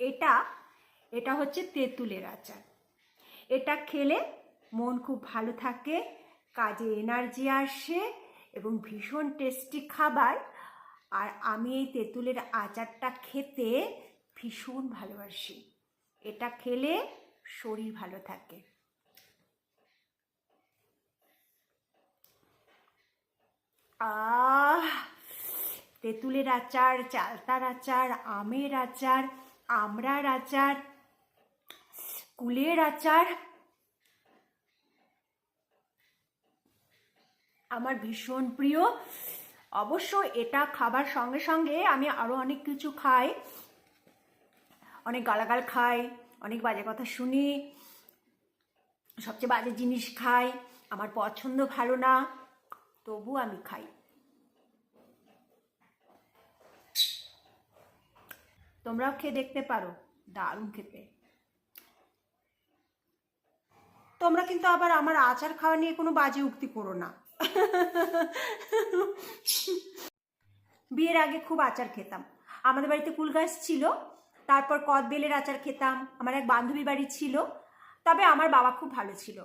এটা এটা হচ্ছে তেঁতুলের আচার। এটা খেলে মন খুব ভালো থাকে, কাজে এনার্জি আসে এবং ভীষণ টেস্টি খাবার। আর আমি এই তেঁতুলের আচারটা খেতে ভীষণ ভালোবাসি। এটা খেলে শরীর ভালো থাকে। তেঁতুলের আচার, চালতার আচার, আমের আচার আমড়ার আচার কুলের আচার। আমার ভীষণ প্রিয়। অবশ্য এটা খাবার সঙ্গে সঙ্গে আমি আরও অনেক কিছু খাই। অনেক গালাগাল খাই, অনেক বাজে কথা শুনি। সবচেয়ে বাজে জিনিস খাই। আমার পছন্দ ভালো না, তবু আমি খাই। তোমরাও খেয়ে দেখতে পারো, দারুণ খেতে। তোমরা কিন্তু আবার আমার আচার খাওয়া নিয়ে কোনো বাজে উক্তি করো না। বিয়ের আগে খুব আচার খেতাম। আমাদের বাড়িতে কুল গাছ ছিল, তারপর কদবেলের আচার খেতাম, আমার এক বান্ধবী বাড়ি ছিল, তবে আমার বাবা খুব ভালো ছিল।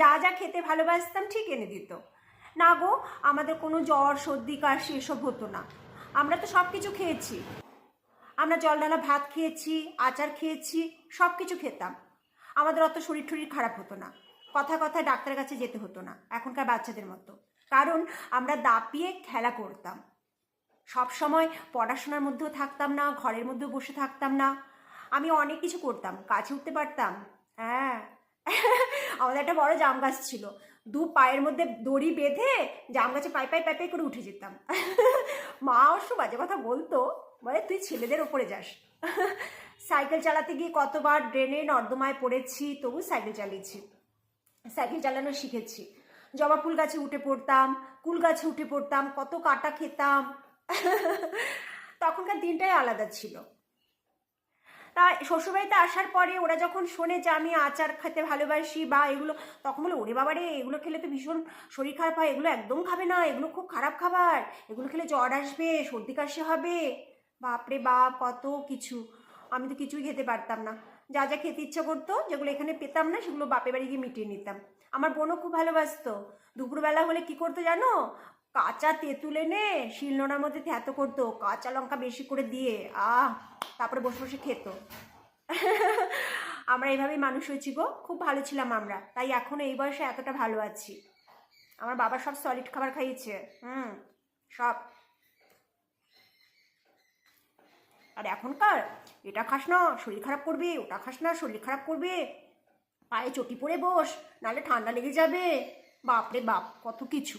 যা যা খেতে ভালোবাসতাম ঠিক এনে দিত। না গো, আমাদের কোনো জ্বর, সর্দি, কাশি এসব হতো না। আমরা তো সব কিছু খেয়েছি। আমরা জল ডালা ভাত খেয়েছি, আচার খেয়েছি সব কিছু খেতাম। আমাদের অত শরীর টরীর খারাপ হতো না। কথা কথায় ডাক্তারের কাছে যেতে হতো না, এখনকার বাচ্চাদের মতো। কারণ আমরা দাপিয়ে খেলা করতাম। সব সময় পড়াশোনার মধ্যেও থাকতাম না, ঘরের মধ্যেও বসে থাকতাম না। আমি অনেক কিছু করতাম, কাছে উঠতে পারতাম হ্যাঁ। আমাদের একটা বড় জাম গাছ ছিল। দু পায়ের মধ্যে দড়ি বেঁধে জাম গাছে পাই পাই পাই পাই করে উঠে যেতাম। মা অবশ্য বাজে কথা বলতো বলে, তুই ছেলেদের ওপরে যাস। সাইকেল চালাতে গিয়ে কতবার ড্রেনে নর্দমায় পড়েছি, তবু সাইকেল চালিয়েছি। সাইকেল চালানো শিখেছি। জবা ফুল গাছে উঠে পড়তাম, কুল গাছে উঠে পড়তাম, কত কাটা খেতাম। তখনকার দিনটাই আলাদা ছিল। তা শ্বশুরবাড়িতে আসার পরে ওরা যখন শোনে যে আমি আচার খেতে ভালোবাসি বা এগুলো, তখন বলে, ওরে বাবারে, এগুলো খেলে তো ভীষণ শরীর খারাপ হয়, এগুলো একদম খাবে না, এগুলো খুব খারাপ খাবার, এগুলো খেলে জ্বর আসবে, সর্দি কাশি হবে। বাপরে বাপ, কত কিছু। আমি তো কিছুই খেতে পারতাম না। যা যা খেতে ইচ্ছা করতো, যেগুলো এখানে পেতাম না, সেগুলো বাপে বাড়ি গিয়ে মিটিয়ে নিতাম। আমার বোনও খুব ভালোবাসতো। দুপুরবেলা হলে কি করতো জানো? কাঁচা তেঁতুল এনে শিলনোড়ার মধ্যে থ্যাতো করতো, কাঁচা লঙ্কা বেশি করে দিয়ে, আহ, তারপরে বসে বসে খেত। আমরা এইভাবেই মানুষ হয়েছি গো। খুব ভালো ছিলাম আমরা। তাই এখনও এই বয়সে এতটা ভালো আছি। আমার বাবা সব সলিড খাবার খাইয়েছে। হুম, সব। আর এখনকার, এটা খাস না, শরীর খারাপ করবে, ওটা খাস না, শরীর খারাপ করবে। পায়ে চটি পরে বস, নাহলে ঠান্ডা লেগে যাবে। বাপরে বাপ, কত কিছু।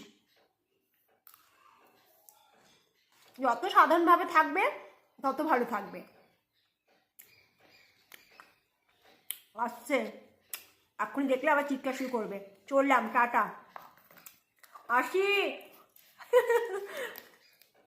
যত সাধারণভাবে থাকবে, তত ভালো থাকবে। আসছে। এক্ষুনি দেখলে আবার চিৎকার শুরু করবে। চললাম, টাটা। আসি।